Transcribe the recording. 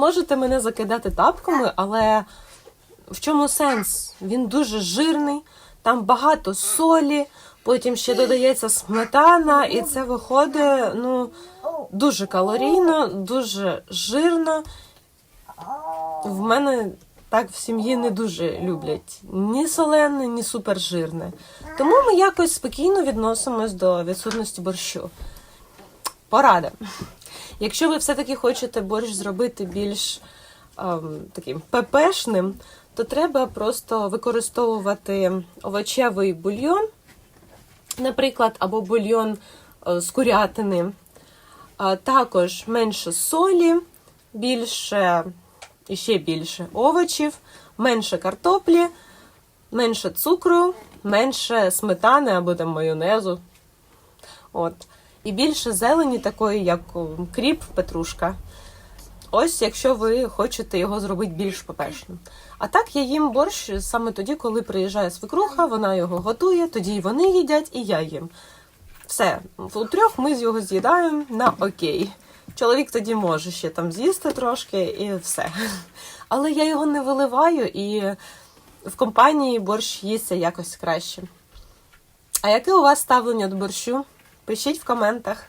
Можете мене закидати тапками, але в чому сенс? Він дуже жирний, там багато солі, потім ще додається сметана, і це виходить ну, дуже калорійно, дуже жирно. В мене так в сім'ї не дуже люблять ні солене, ні супержирне. Тому ми якось спокійно відносимось до відсутності борщу. Порада. Якщо ви все-таки хочете борщ зробити більш ем, таким пепешним, то треба просто використовувати овочевий бульйон, наприклад, або бульйон е, з курятини. Також менше солі, більше і ще більше овочів, менше картоплі, менше цукру, менше сметани або там майонезу. От. І більше зелені, такої, як кріп, петрушка. Ось, якщо ви хочете його зробити більш пепешним. А так я їм борщ саме тоді, коли приїжджає свекруха, вона його готує, тоді і вони їдять, і я їм. Все, у трьох ми з його з'їдаємо на окей. Чоловік тоді може ще там з'їсти трошки і все. Але я його не виливаю і в компанії борщ їсться якось краще. А яке у вас ставлення до борщу? Пишіть в коментах.